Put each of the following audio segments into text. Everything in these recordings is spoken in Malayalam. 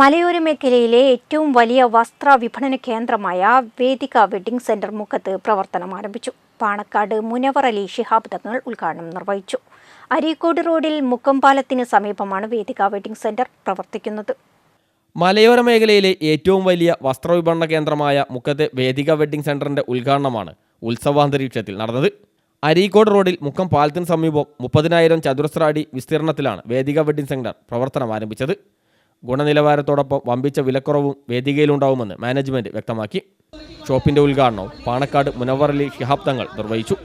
മലയോര മേഖലയിലെ ഏറ്റവും വലിയ വസ്ത്ര വിപണന കേന്ദ്രമായ വേദിക വെഡിംഗ് സെന്റർ മുഖത്ത് പ്രവർത്തനം ആരംഭിച്ചു. പാണക്കാട് മുനവർ അലി ഷിഹാബ് തങ്ങൾ ഉദ്ഘാടനം നിർവഹിച്ചു. അരീക്കോട് റോഡിൽ മുക്കമ്പാലത്തിന് സമീപമാണ് വേദിക വെഡിംഗ് സെന്റർ പ്രവർത്തിക്കുന്നത്. മലയോര മേഖലയിലെ ഏറ്റവും വലിയ വസ്ത്രവിപണന കേന്ദ്രമായ മുക്കത്തെ വേദിക വെഡിംഗ് സെന്ററിന്റെ ഉദ്ഘാടനമാണ് ഉത്സവാന്തരീക്ഷത്തിൽ നടന്നത്. അരീക്കോട് റോഡിൽ മുക്കം പാലത്തിന് സമീപം മുപ്പതിനായിരം ചതുരശ്ര അടി വിസ്തീർണത്തിലാണ് വേദിക വെഡിംഗ് സെന്റർ പ്രവർത്തനം ആരംഭിച്ചത്. ഗുണനിലവാരത്തോടൊപ്പം വമ്പിച്ച വിലക്കുറവും വേദികയിലുണ്ടാവുമെന്ന് മാനേജ്മെന്റ് വ്യക്തമാക്കി. ഷോപ്പിന്റെ ഉദ്ഘാടനവും പാണക്കാട് മുനവറലി ശിഹാബ് തങ്ങൾ നിർവഹിച്ചു.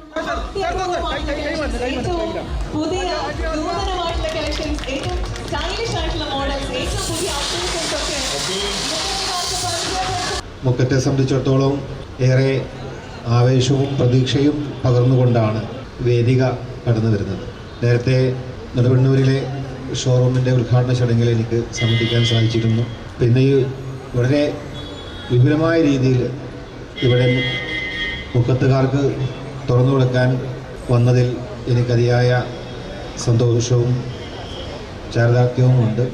മുക്കത്തെ സംബന്ധിച്ചിടത്തോളം ഏറെ ആവേശവും പ്രതീക്ഷയും പകർന്നുകൊണ്ടാണ് വേദിക കടന്നു വരുന്നത് നേരത്തെ നെടുവണ്ണൂരിലെ ഷോറൂമിന്റെ ഉദ്ഘാടന ചടങ്ങിൽ എനിക്ക് സംബന്ധിക്കാൻ സാധിച്ചിരുന്നു. പിന്നെ ഈ വളരെ വിപുലമായ രീതിയിൽ ഇവിടെ മുക്കത്തുകാർക്ക് തുറന്നു കൊടുക്കാൻ വന്നതിൽ എനിക്കതിയായ സന്തോഷവും ചാരിതാർത്ഥ്യവും ഉണ്ട്.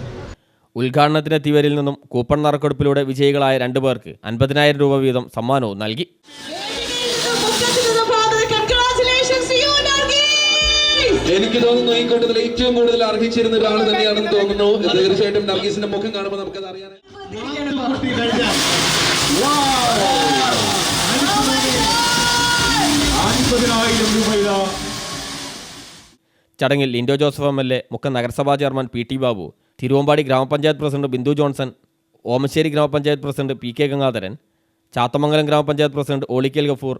ഉദ്ഘാടനത്തിനെത്തിയവരിൽ നിന്നും കൂപ്പൺ നറുക്കെടുപ്പിലൂടെ വിജയികളായ രണ്ടു പേർക്ക് അൻപതിനായിരം രൂപ വീതം സമ്മാനവും നൽകി. എനിക്ക് തോന്നുന്നു ഈ കൂട്ടത്തിൽ ഏറ്റവും കൂടുതൽ അർഹിച്ചിരുന്ന ഒരാൾ തന്നെയാണെന്ന് തോന്നുന്നു. തീർച്ചയായിട്ടും നർഗീസിന്റെ മുഖം കാണുമ്പോൾ നമുക്കത് അറിയാൻ ചടങ്ങിൽ Lindo Joseph M L A മുഖം നഗരസഭാ chairman P T Babu Thiruvambady ഗ്രാമപഞ്ചായത്ത് പ്രസിഡന്റ് ബിന്ദു ജോൺസൺ ഓമശ്ശേരി ഗ്രാമപഞ്ചായത്ത് president P K Gangadharan Chathamangalam ഗ്രാമപഞ്ചായത്ത് പ്രസിഡന്റ് ഓളിക്കൽ ഗഫൂർ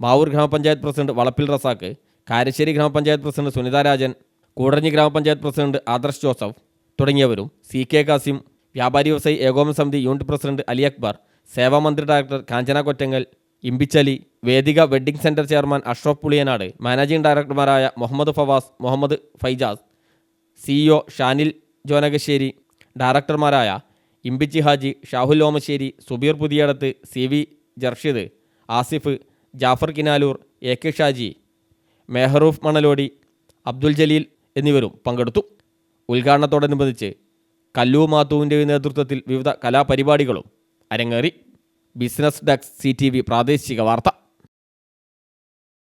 മാവൂർ ഗ്രാമപഞ്ചായത്ത് പ്രസിഡന്റ് വളപ്പിൽ റസാക്ക് കാരശ്ശേരി ഗ്രാമപഞ്ചായത്ത് പ്രസിഡന്റ് സുനിത രാജൻ കൂടഞ്ഞി ഗ്രാമപഞ്ചായത്ത് പ്രസിഡന്റ് ആദർശ് ജോസഫ് തുടങ്ങിയവരും സി കെ കാസിം വ്യാപാരി വ്യവസായി ഏകോപന സമിതി unit president Ali Akbar Sevamanthri director Kanchana Kottangal Imbichali Vedika wedding centre chairman Ashraf Puliyanad managing ഡയറക്ടർമാരായ Muhammad Fawas Muhammad Faijas CEO Shanil Jonakassery ഡയറക്ടർമാരായ Imbichi Haji Shahul Omassery Subeer Puthiyadath C V Jarshid Asif Jafar Kinalur A K Shaji Mehroof Manalodi Abdul Jaleel എന്നിവരും പങ്കെടുത്തു. ഉദ്ഘാടനത്തോടനുബന്ധിച്ച് കല്ലു മാത്തുവിന്റെ നേതൃത്വത്തിൽ വിവിധ കലാപരിപാടികളും അരങ്ങേറി. ബിസിനസ് ഡെസ്ക് സി പ്രാദേശിക വാർത്ത.